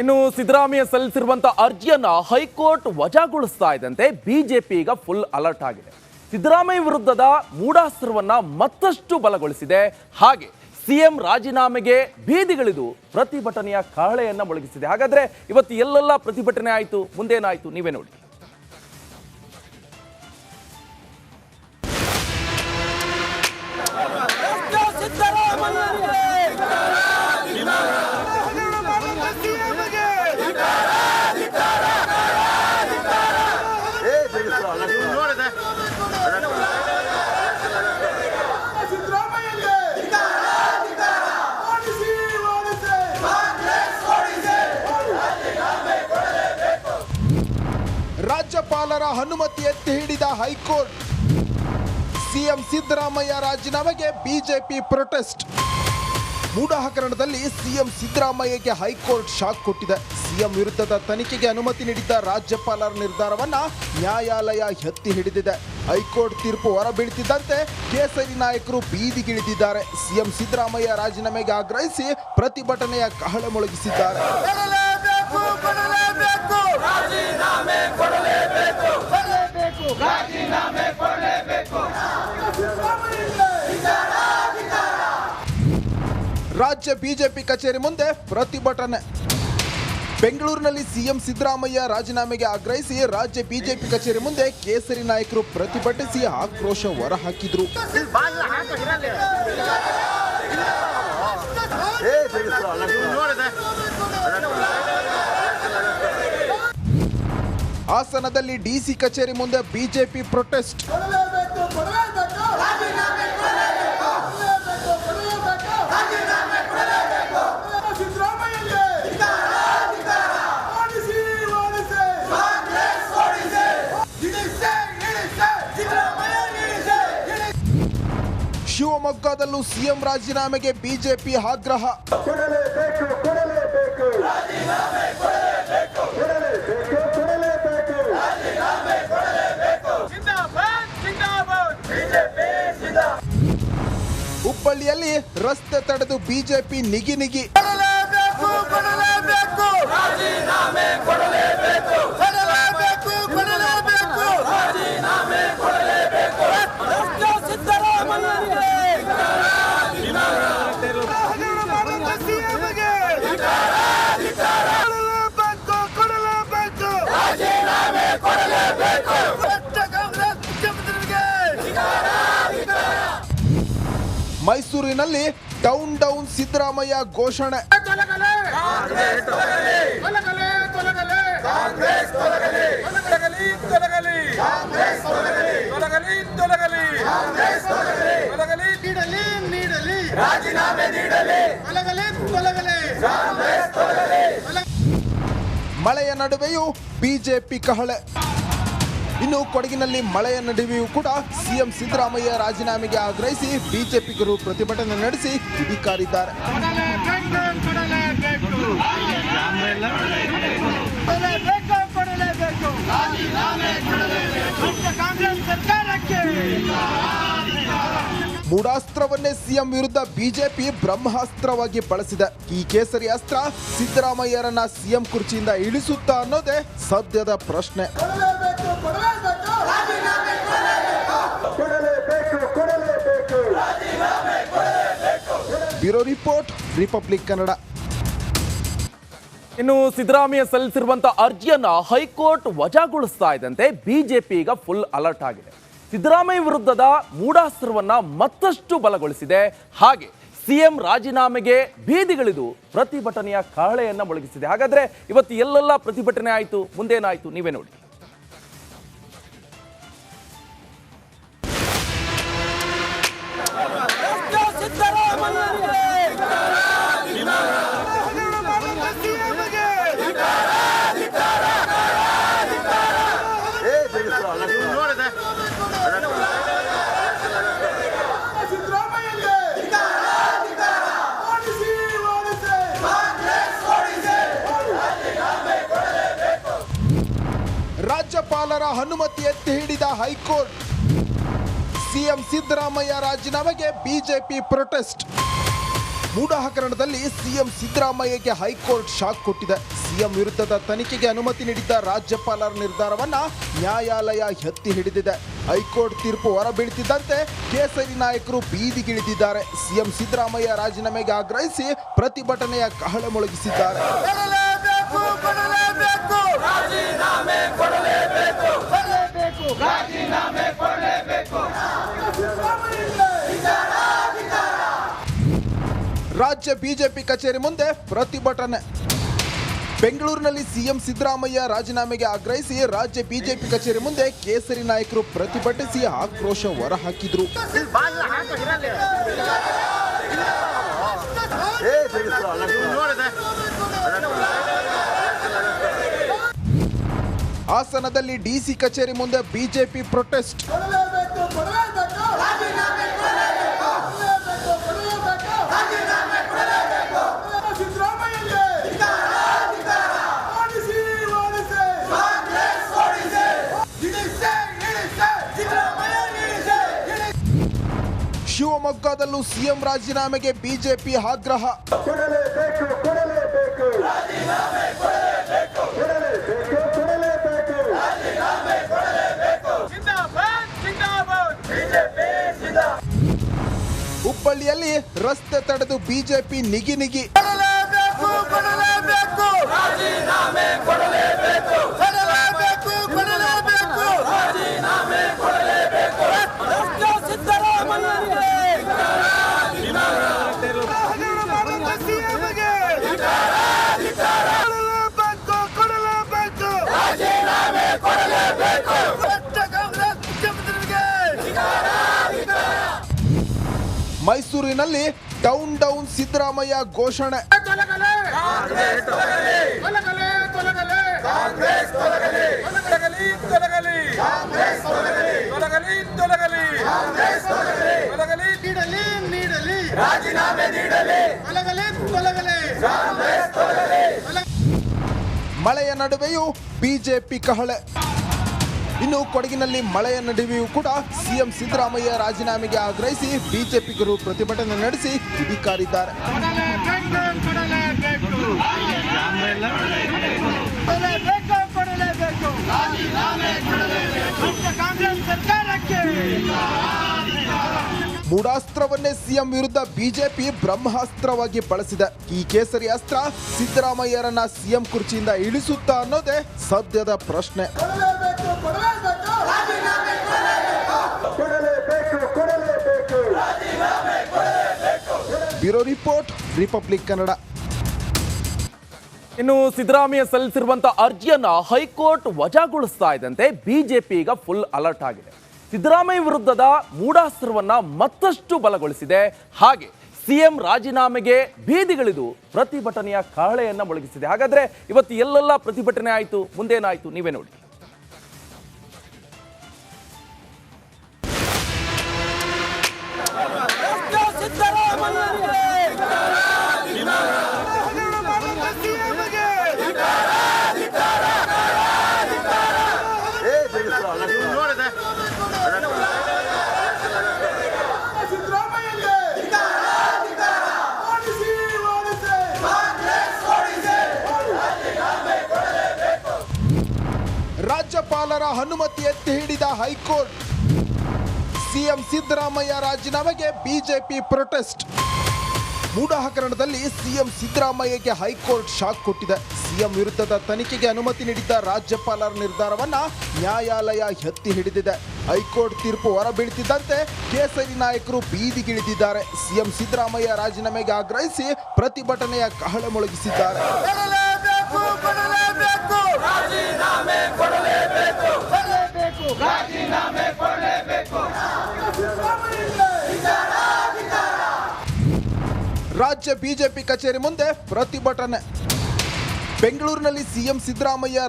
ಇನ್ನು ಸಿದ್ದರಾಮಯ್ಯ ಸಲ್ಲಿಸಿರುವಂತಹ ಅರ್ಜಿಯನ್ನ ಹೈಕೋರ್ಟ್ ವಜಾಗೊಳಿಸ್ತಾ ಇದ್ದಂತೆ ಬಿಜೆಪಿ ಈಗ ಫುಲ್ ಅಲರ್ಟ್ ಆಗಿದೆ. ಸಿದ್ದರಾಮಯ್ಯ ವಿರುದ್ಧದ ಮೂಡಾಸ್ತ್ರವನ್ನ ಮತ್ತಷ್ಟು ಬಲಗೊಳಿಸಿದೆ. ಹಾಗೆ ಸಿಎಂ ರಾಜೀನಾಮೆಗೆ ಬೀದಿಗಳಿದು ಪ್ರತಿಭಟನೆಯ ಕಹಳೆಯನ್ನ ಮೊಳಗಿಸಿದೆ. ಹಾಗಾದ್ರೆ ಇವತ್ತು ಎಲ್ಲೆಲ್ಲ ಪ್ರತಿಭಟನೆ ಆಯಿತು? ಮುಂದೇನಾಯಿತು? ನೀವೇ ನೋಡಿ. ಅನುಮತಿ ಎತ್ತಿ ಹಿಡಿದ ಹೈಕೋರ್ಟ್. ಸಿಎಂ ಸಿದ್ದರಾಮಯ್ಯ ರಾಜೀನಾಮೆಗೆ ಬಿಜೆಪಿ ಪ್ರೊಟೆಸ್ಟ್. ಮೂಢ ಹಗರಣದಲ್ಲಿ ಸಿಎಂ ಸಿದ್ದರಾಮಯ್ಯಗೆ ಹೈಕೋರ್ಟ್ ಶಾಕ್ ಕೊಟ್ಟಿದೆ. ಸಿಎಂ ವಿರುದ್ಧದ ತನಿಖೆಗೆ ಅನುಮತಿ ನೀಡಿದ್ದ ರಾಜ್ಯಪಾಲರ ನಿರ್ಧಾರವನ್ನ ನ್ಯಾಯಾಲಯ ಎತ್ತಿ ಹಿಡಿದಿದೆ. ಹೈಕೋರ್ಟ್ ತೀರ್ಪು ಹೊರಬೀಳ್ತಿದ್ದಂತೆ ಕೇಸರಿ ನಾಯಕರು ಬೀದಿಗಿಳಿದಿದ್ದಾರೆ. ಸಿಎಂ ಸಿದ್ದರಾಮಯ್ಯ ರಾಜೀನಾಮೆಗೆ ಆಗ್ರಹಿಸಿ ಪ್ರತಿಭಟನೆಯ ಕಹಳೆ ಮೊಳಗಿಸಿದ್ದಾರೆ. ರಾಜ್ಯ ಬಿಜೆಪಿ ಕಚೇರಿ ಮುಂದೆ ಪ್ರತಿಭಟನೆ. ಬೆಂಗಳೂರಿನಲ್ಲಿ ಸಿಎಂ ಸಿದ್ದರಾಮಯ್ಯ ರಾಜೀನಾಮೆಗೆ ಆಗ್ರಹಿಸಿ ರಾಜ್ಯ ಬಿಜೆಪಿ ಕಚೇರಿ ಮುಂದೆ ಕೇಸರಿ ನಾಯಕರು ಪ್ರತಿಭಟಿಸಿ ಆಕ್ರೋಶ ಹೊರಹಾಕಿದ್ರು. ಹಾಸನದಲ್ಲಿ ಡಿಸಿ ಕಚೇರಿ ಮುಂದೆ ಬಿಜೆಪಿ ಪ್ರೊಟೆಸ್ಟ್. ಶಿವಮೊಗ್ಗದಲ್ಲೂ ಸಿಎಂ ರಾಜೀನಾಮೆಗೆ ಬಿಜೆಪಿ ಆಗ್ರಹ. ಹುಬ್ಬಳ್ಳಿಯಲ್ಲಿ ರಸ್ತೆ ತಡೆದು ಬಿಜೆಪಿ ನಿಗಿ ನಿಗಿ ಕೊಡಲೇಬೇಕು ಕೊಡಲೇಬೇಕು ರಾಜೀನಾಮೆ ಕೊಡಲೇಬೇಕು ಕೊಡಲೇಬೇಕು ಕೊಡಲೇಬೇಕು ರಾಜೀನಾಮೆ ಕೊಡಲೇಬೇಕು ಸಿದ್ದರಾಮಯ್ಯನಿಗೆ ಹಗರಣ ಮಾಡಿದ ಸಿಎಂಗೆ ಕೊಡಲೇಬೇಕು ಕೊಡಲೇಬೇಕು ರಾಜೀನಾಮೆ ಕೊಡಲೇಬೇಕು ಕಾಂಗ್ರೆಸ್ ಮುಖ್ಯಮಂತ್ರಿಗೆ ಮೈಸೂರಿನಲ್ಲಿ ಡೌನ್ ಡೌನ್ ಸಿದ್ದರಾಮಯ್ಯ ಘೋಷಣೆ ತೊಲಗಲೆ ತೊಲಗಲೆ ತೊಲಗಲೆ ಕಾಂಗ್ರೆಸ್ ತೊಲಗಲಿ ತೊಲಗಲಿ ತೊಲಗಲಿ ಕಾಂಗ್ರೆಸ್ ತೊಲಗಲಿ ತೊಲಗಲಿ ತೊಲಗಲಿ ಕಾಂಗ್ರೆಸ್ ತೊಲಗಲಿ ತೊಲಗಲಿ ನೀಡಲಿ ನೀಡಲಿ ರಾಜೀನಾಮೆ ನೀಡಲಿ ತೊಲಗಲಿ ಡೌನ್ ಸಿದ್ದರಾಮಯ್ಯ ಘೋಷಣೆ ಮಳೆಯ ನಡುವೆಯೂ ಬಿಜೆಪಿ ಕಹಳೆ. ಇನ್ನು ಕೊಡಗಿನಲ್ಲಿ ಮಳೆಯ ನಡುವೆಯೂ ಕೂಡ ಸಿಎಂ ಸಿದ್ದರಾಮಯ್ಯ ರಾಜೀನಾಮೆಗೆ ಆಗ್ರಹಿಸಿ ಬಿಜೆಪಿಗರು ಪ್ರತಿಭಟನೆ ನಡೆಸಿ ಕಿಡಿಕಾರಿದ್ದಾರೆ ಮೂಡಾಸ್ತ್ರವನ್ನೇ ಸಿಎಂ ವಿರುದ್ಧ ಬಿಜೆಪಿ ಬ್ರಹ್ಮಾಸ್ತ್ರವಾಗಿ ಬಳಸಿದೆ. ಈ ಕೇಸರಿ ಅಸ್ತ್ರ ಸಿದ್ದರಾಮಯ್ಯರನ್ನ ಸಿಎಂ ಕುರ್ಚಿಯಿಂದ ಇಳಿಸುತ್ತಾ ಅನ್ನೋದೇ ಸದ್ಯದ ಪ್ರಶ್ನೆ. Bureau report Republic Kannada. ಇನ್ನು ಸಿದ್ದರಾಮಯ್ಯ ಸಲ್ಲಿಸಿರುವಂತಹ ಅರ್ಜಿಯನ್ನ ಹೈಕೋರ್ಟ್ ವಜಾಗೊಳಿಸ್ತಾ ಇದ್ದಂತೆ ಬಿಜೆಪಿ ಈಗ ಫುಲ್ ಅಲರ್ಟ್ ಆಗಿದೆ. ಸಿದ್ದರಾಮಯ್ಯ ವಿರುದ್ಧದ ಮೂಡಾಸ್ತ್ರವನ್ನ ಮತ್ತಷ್ಟು ಬಲಗೊಳಿಸಿದೆ. ಹಾಗೆ ಸಿಎಂ ರಾಜೀನಾಮೆಗೆ ಬೀದಿಗಳಿದು ಪ್ರತಿಭಟನೆಯ ಕಹಳೆಯನ್ನ ಮೊಳಗಿಸಿದೆ. ಹಾಗಾದ್ರೆ ಇವತ್ತು ಎಲ್ಲೆಲ್ಲ ಪ್ರತಿಭಟನೆ ಆಯಿತು? ಮುಂದೇನಾಯಿತು? ನೀವೇ ನೋಡಿ. ರಾಜ್ಯಪಾಲರ ಅನುಮತಿ ಎತ್ತಿ ಹಿಡಿದ ಹೈಕೋರ್ಟ್. ಸಿಎಂ ಸಿದ್ದರಾಮಯ್ಯ ರಾಜೀನಾಮೆಗೆ ಬಿಜೆಪಿ ಪ್ರೊಟೆಸ್ಟ್. ಮೂಡ ಹಗರಣದಲ್ಲಿ ಸಿಎಂ ಸಿದ್ದರಾಮಯ್ಯಗೆ ಹೈಕೋರ್ಟ್ ಶಾಕ್ ಕೊಟ್ಟಿದೆ. ಸಿಎಂ ವಿರುದ್ಧದ ತನಿಖೆಗೆ ಅನುಮತಿ ನೀಡಿದ್ದ ರಾಜ್ಯಪಾಲರ ನಿರ್ಧಾರವನ್ನ ನ್ಯಾಯಾಲಯ ಎತ್ತಿ ಹಿಡಿದಿದೆ. ಹೈಕೋರ್ಟ್ ತೀರ್ಪು ಹೊರಬೀಳ್ತಿದ್ದಂತೆ ಕೇಸರಿ ನಾಯಕರು ಬೀದಿಗಿಳಿದಿದ್ದಾರೆ. ಸಿಎಂ ಸಿದ್ದರಾಮಯ್ಯ ರಾಜೀನಾಮೆಗೆ ಆಗ್ರಹಿಸಿ ಪ್ರತಿಭಟನೆಯ ಕಹಳೆ ಮೊಳಗಿಸಿದ್ದಾರೆ. ಕೊಡಲೇಬೇಕು. ರಾಜೀನಾಮೆ ಕೊಡಲೇಬೇಕು. ಕೊಡಲೇಬೇಕು. ರಾಜೀನಾಮೆ ಕೊಡಲೇಬೇಕು. ರಾಜ್ಯ ಬಿಜೆಪಿ ಕಚೇರಿ ಮುಂದೆ ಪ್ರತಿಭಟನೆ. ಬೆಂಗಳೂರಿನಲ್ಲಿ ಸಿಎಂ ಸಿದ್ದರಾಮಯ್ಯ ರಾಜೀನಾಮೆಗೆ ಆಗ್ರಹಿಸಿ ರಾಜ್ಯ ಬಿಜೆಪಿ ಕಚೇರಿ ಮುಂದೆ ಕೇಸರಿ ನಾಯಕರು ಪ್ರತಿಭಟಿಸಿ ಆಕ್ರೋಶ ಹೊರಹಾಕಿದ್ರು. ಹಾಸನದಲ್ಲಿ ಡಿಸಿ ಕಚೇರಿ ಮುಂದೆ ಬಿಜೆಪಿ ಪ್ರೊಟೆಸ್ಟ್. ಕೊಡಲೇಬೇಕು ಕೊಡಲೇಬೇಕು ಕೊಡಲೇಬೇಕು ಕೊಡಲೇಬೇಕು ಕೊಡಲೇಬೇಕು ಶಿವಮೊಗ್ಗದಲ್ಲೂ ಸಿಎಂ ರಾಜೀನಾಮೆಗೆ ಬಿಜೆಪಿ ಆಗ್ರಹ. ಹುಬ್ಬಳ್ಳಿಯಲ್ಲಿ ರಸ್ತೆ ತಡೆದು ಬಿಜೆಪಿ ನಿಗಿ ನಿಗಿ ಕೊಡಲೇಬೇಕು ಕೊಡಲೇಬೇಕು ರಾಜೀನಾಮೆ ಕೊಡಲೇಬೇಕು ಕೊಡಲೇಬೇಕು ಕೊಡಲೇಬೇಕು ರಾಜೀನಾಮೆ ಕೊಡಲೇಬೇಕು ಸಿದ್ದರಾಮಯ್ಯರಿಗೆ ಕೊಡಲೇಬೇಕು ಕೊಡಲೇಬೇಕು ರಾಜೀನಾಮೆ ಕೊಡಲೇಬೇಕು ಕಾಂಗ್ರೆಸ್ ಮುಖ್ಯಮಂತ್ರಿಗೆ ಮೈಸೂರಿನಲ್ಲಿ ಡೌನ್ ಡೌನ್ ಸಿದ್ದರಾಮಯ್ಯ ಘೋಷಣೆ ತೊಲಗಲೆ ಕಾಂಗ್ರೆಸ್ ತೊಲಗಲಿ ತೊಲಗಲೆ ತೊಲಗಲೆ ಕಾಂಗ್ರೆಸ್ ತೊಲಗಲಿ ತೊಲಗಲಿ ತೊಲಗಲಿ ಕಾಂಗ್ರೆಸ್ ತೊಲಗಲಿ ತೊಲಗಲಿ ತೊಲಗಲಿ ಕಾಂಗ್ರೆಸ್ ತೊಲಗಲಿ ತೊಲಗಲಿ ನೀಡಲಿ ನೀಡಲಿ ರಾಜೀನಾಮೆ ನೀಡಲಿ ತೊಲಗಲಿ ಡೌನ್ ಸಿದ್ದರಾಮಯ್ಯ ಘೋಷಣೆ ಮಳೆಯ ನಡುವೆಯೂ ಬಿಜೆಪಿ ಕಹಳೆ. ಇನ್ನು ಕೊಡಗಿನಲ್ಲಿ ಮಳೆಯ ನಡುವೆಯೂ ಕೂಡ ಸಿಎಂ ಸಿದ್ದರಾಮಯ್ಯ ರಾಜೀನಾಮೆಗೆ ಆಗ್ರಹಿಸಿ ಬಿಜೆಪಿಗರು ಪ್ರತಿಭಟನೆ ನಡೆಸಿ ಕಿಡಿಕಾರಿದ್ದಾರೆ. ಮೂಢಾಸ್ತ್ರವನ್ನೇ ಸಿಎಂ ವಿರುದ್ಧ ಬಿಜೆಪಿ ಬ್ರಹ್ಮಾಸ್ತ್ರವಾಗಿ ಬಳಸಿದೆ. ಈ ಕೇಸರಿ ಅಸ್ತ್ರ ಸಿದ್ದರಾಮಯ್ಯರನ್ನ ಸಿಎಂ ಕುರ್ಚಿಯಿಂದ ಇಳಿಸುತ್ತಾ ಅನ್ನೋದೇ ಸದ್ಯದ ಪ್ರಶ್ನೆ ಕೊಡಲೇಬೇಕು ಕೊಡಲೇಬೇಕು ರಾಜೀನಾಮೆ ಕೊಡಲೇಬೇಕು ಕೊಡಲೇಬೇಕು ಬ್ಯೂರೋ ರಿಪೋರ್ಟ್, ರಿಪಬ್ಲಿಕ್ ಕನ್ನಡ. ಇನ್ನು ಸಿದ್ದರಾಮಯ್ಯ ಸಲ್ಲಿಸಿರುವಂತಹ ಅರ್ಜಿಯನ್ನ ಹೈಕೋರ್ಟ್ ವಜಾಗೊಳಿಸ್ತಾ ಇದ್ದಂತೆ ಬಿಜೆಪಿ ಈಗ ಫುಲ್ ಅಲರ್ಟ್ ಆಗಿದೆ. ಸಿದ್ದರಾಮಯ್ಯ ವಿರುದ್ಧದ ಮೂಡಾಸ್ತ್ರವನ್ನ ಮತ್ತಷ್ಟು ಬಲಗೊಳಿಸಿದೆ. ಹಾಗೆ ಸಿಎಂ ರಾಜೀನಾಮೆಗೆ ಬೀದಿಗಳಿದು ಪ್ರತಿಭಟನೆಯ ಕಹಳೆಯನ್ನ ಮೊಳಗಿಸಿದೆ. ಹಾಗಾದ್ರೆ ಇವತ್ತು ಎಲ್ಲೆಲ್ಲ ಪ್ರತಿಭಟನೆ ಆಯಿತು? ಮುಂದೇನಾಯಿತು? ನೀವೇ ನೋಡಿ. ರಾಜ್ಯಪಾಲರ ಅನುಮತಿ ಎತ್ತಿ ಹಿಡಿದ ಹೈಕೋರ್ಟ್. ಸಿಎಂ ಸಿದ್ದರಾಮಯ್ಯ ರಾಜೀನಾಮೆಗೆ ಬಿಜೆಪಿ ಪ್ರೊಟೆಸ್ಟ್. ಮೂಡ ಹಗರಣದಲ್ಲಿ ಸಿಎಂ ಸಿದ್ದರಾಮಯ್ಯಗೆ ಹೈಕೋರ್ಟ್ ಶಾಕ್ ಕೊಟ್ಟಿದೆ. ಸಿಎಂ ವಿರುದ್ಧದ ತನಿಖೆಗೆ ಅನುಮತಿ ನೀಡಿದ್ದ ರಾಜ್ಯಪಾಲರ ನಿರ್ಧಾರವನ್ನ ನ್ಯಾಯಾಲಯ ಎತ್ತಿ ಹಿಡಿದಿದೆ. ಹೈಕೋರ್ಟ್ ತೀರ್ಪು ಹೊರಬೀಳ್ತಿದ್ದಂತೆ ಕೇಸರಿ ನಾಯಕರು ಬೀದಿಗಿಳಿದಿದ್ದಾರೆ. ಸಿಎಂ ಸಿದ್ದರಾಮಯ್ಯ ರಾಜೀನಾಮೆಗೆ ಆಗ್ರಹಿಸಿ ಪ್ರತಿಭಟನೆಯ ಕಹಳೆ ಮೊಳಗಿಸಿದ್ದಾರೆ ಕೊಡಲೇಬೇಕು ಕೊಡಲೇಬೇಕು ರಾಜೀನಾಮೆ ಕೊಡಲೇಬೇಕು ಕೊಡಲೇಬೇಕು ರಾಜೀನಾಮೆ ಕೊಡಲೇಬೇಕು ರಾಜ್ಯ ಬಿಜೆಪಿ ಕಚೇರಿ ಮುಂದೆ ಪ್ರತಿಭಟನೆ. ಬೆಂಗಳೂರಿನಲ್ಲಿ ಸಿಎಂ ಸಿದ್ದರಾಮಯ್ಯ